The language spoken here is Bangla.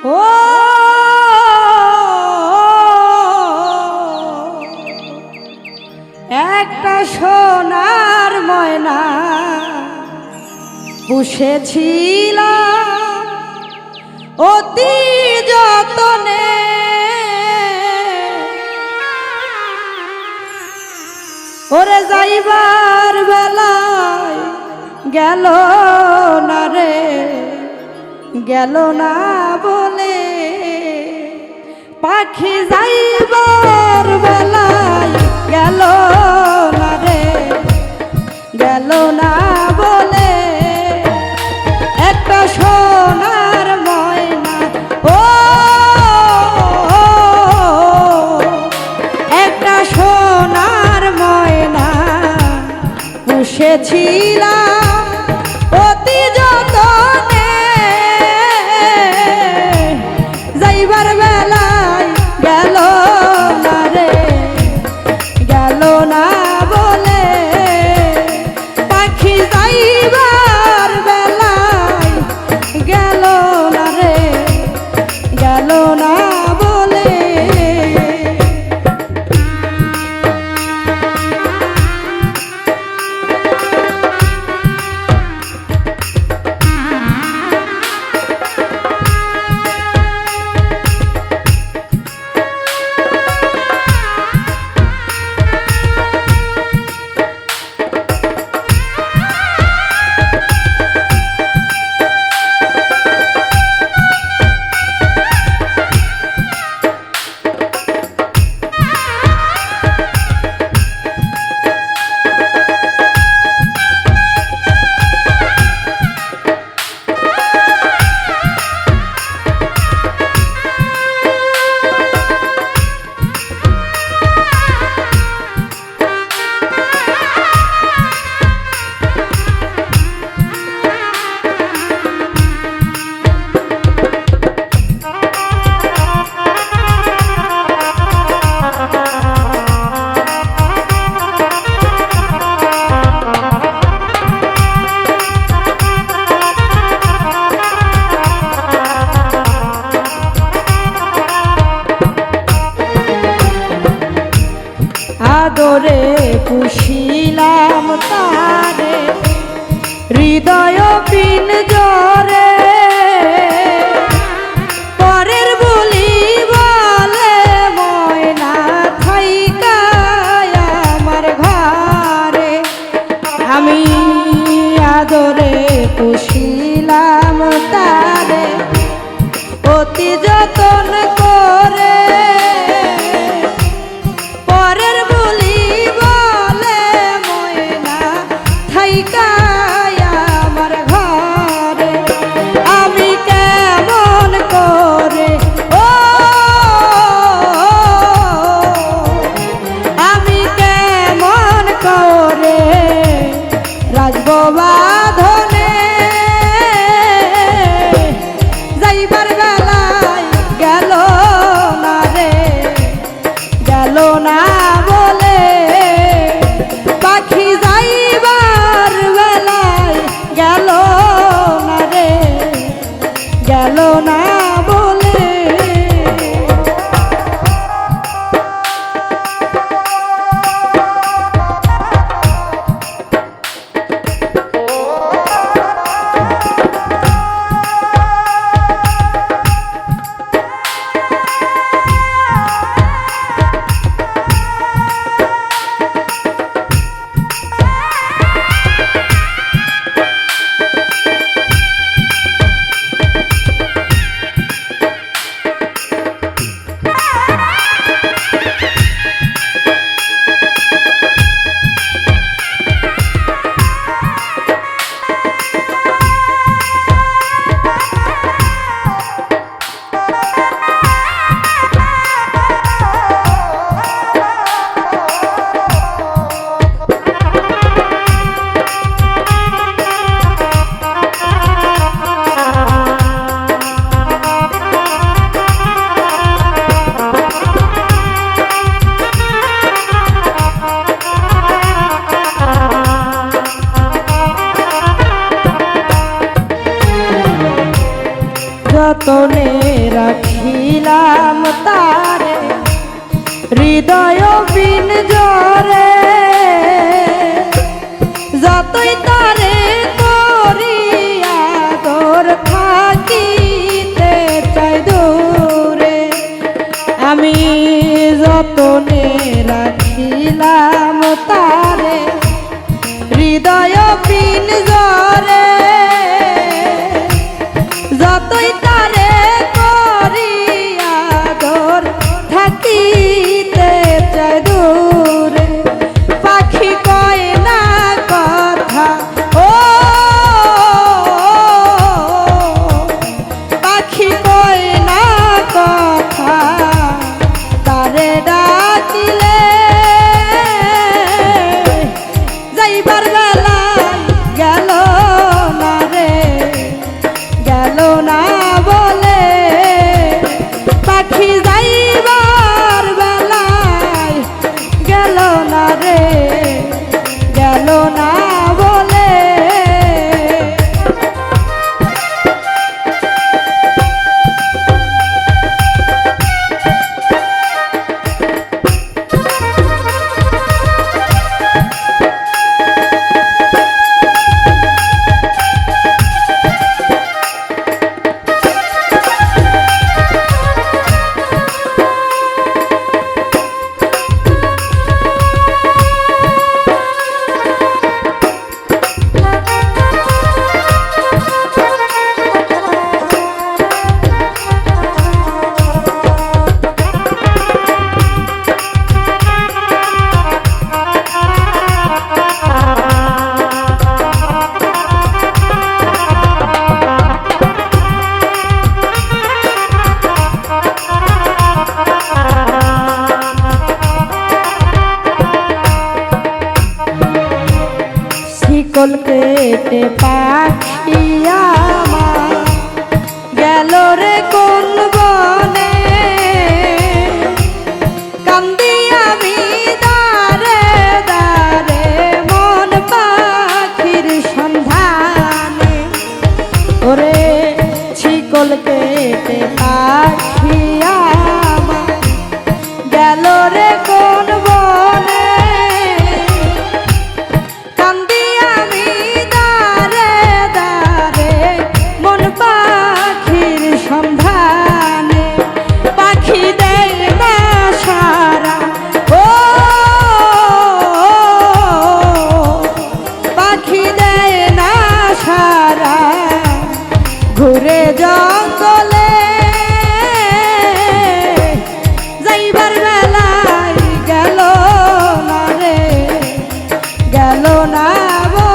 ও একটা সোনার ময়না পুষেছিল অতি যতনে ওরে যাইবার বেলায় গেল না রে গেল না বলে পাখি যাইবার বেলায় গেল না রে, গেল না বলে। একটা সোনার ময়না, ও, একটা সোনার ময়না। পুষেছিলাম আদরে পুষিলাম তারে। হৃদয় পিন জরে রে কেটে পাখিয়া গেল